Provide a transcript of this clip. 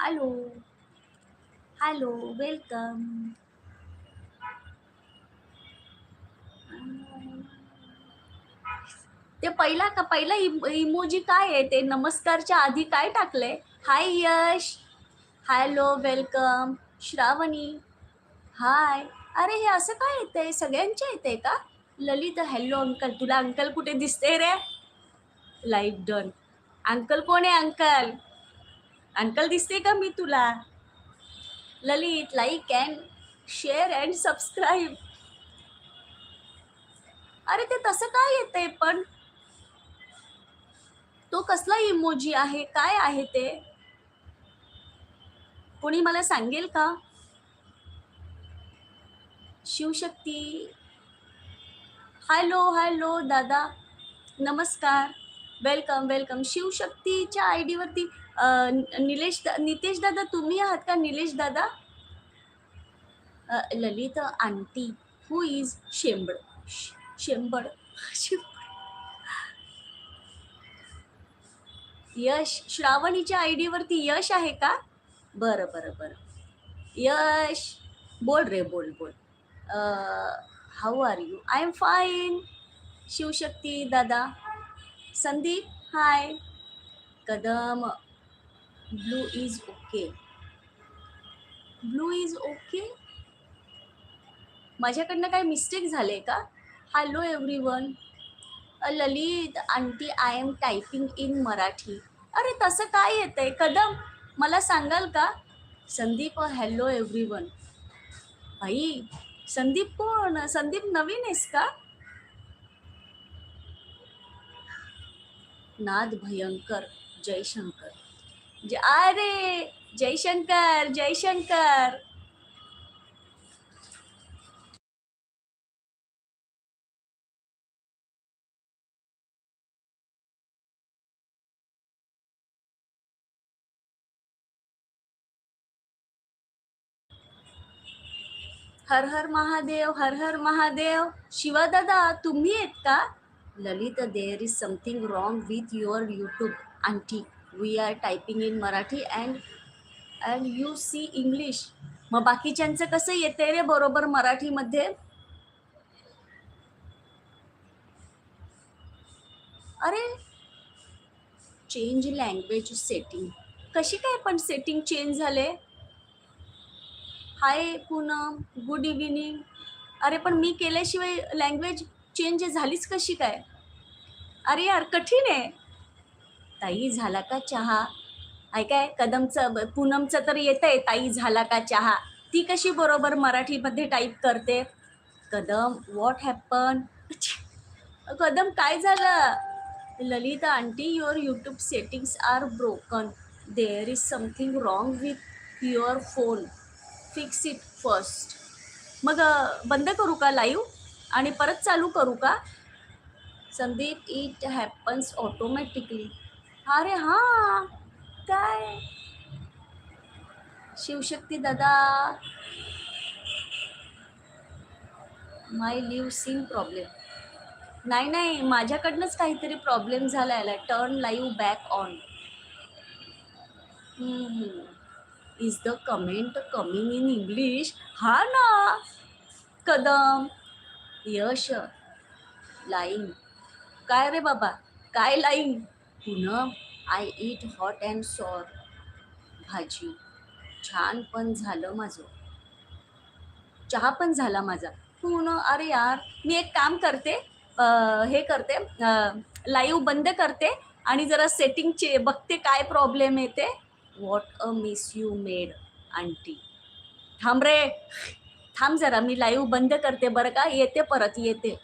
Hello hello welcome ते पहिला का पहिला इमोजी काय आहे? ते नमस्कारच्या आधी काय टाकलंय? हाय यश. हॅलो वेलकम श्रावणी. हाय अरे हे असं काय येतंय? सगळ्यांच्या येते का? ललित हॅलो अंकल तुला अंकल कुठे दिसते रे? लाईक डन अंकल कोण आहे अंकल अंकल दिसते का मी तुला? Lalit like and share and subscribe अरे ते तसं काय येतंय पण? तो कसला इमोजी आहे? काय आहे ते? कोणी मला सांगेल का? शिवशक्ती. हॅलो हॅलो दादा. नमस्कार. Welcome welcome. शिवशक्तीच्या आय डीवरती निलेश दा- नितेश दादा तुम्ही आहात का? निलेश दादा? ललित आंटी. हू इज शेंबड शेंबड शेंबड. यश श्रावणीच्या आय डीवरती यश आहे का? बरं बरं बरं. यश. बोल रे बोल बोल. How are you I am fine Shivshakti दादा. Sandeep hi Kadam. Blue is okay blue is okay माझ्याकडनं काही मिस्टेक झाले का? Hello everyone Lalit aunty I am typing in Marathi. अरे तसं काय येतंय? कदम मला सांगाल का? संदीप हॅलो एव्हरी वन भाई संदीप कोण? संदीप नवीन आहेस का? नाद भयंकर जयशंकर. अरे जयशंकर जयशंकर! हर हर महादेव हर हर महादेव. शिवादादा तुम्ही आहेत का? Lalit there is something wrong with your YouTube aunty we are typing in Marathi and and you see English मग बाकीच्यांचं कसं येते रे बरोबर मराठीमध्ये? अरे चेंज लँग्वेज सेटिंग कशी काय पण सेटिंग चेंज झाले? हाय पूनम गुड इव्हिनिंग अरे पण मी केल्याशिवाय लँग्वेज चेंज झालीच कशी काय? अरे यार कठीण आहे. ताई झाला का चहा? ऐकाय काय कदमचं ब- पूनमचं तर येत आहे ताई झाला का चहा? ती कशी बरोबर मराठीमध्ये टाईप करते? कदम व्हॉट हॅपन कदम काय झालं? Lalita aunty your YouTube settings are broken there is something wrong with your phone fix it first मग बंद करू का लाईव्ह आणि परत चालू करू का? संदीप इट हॅपन्स ऑटोमॅटिकली अरे हां काय? शिवशक्ती दादा. माय लिव्ह सीन प्रॉब्लेम नाही नाही माझ्याकडनंच काहीतरी प्रॉब्लेम झाला याला turn live back on is the comment coming in English हा ना. कदम. यश. लाईन काय रे बाबा? काय line? Poonam I eat hot and sour bhaji. छान पण झालं माझं. चहा पण झाला माझा. पूर्ण अरे यार मी एक काम करते. हे करते. लाईव्ह बंद करते आणि जरा सेटिंगचे बघते काय प्रॉब्लेम येते. What a miss you made aunty. थांब रे. थांब जरा मी लाईव्ह बंद करते बरं का? येते परत येते.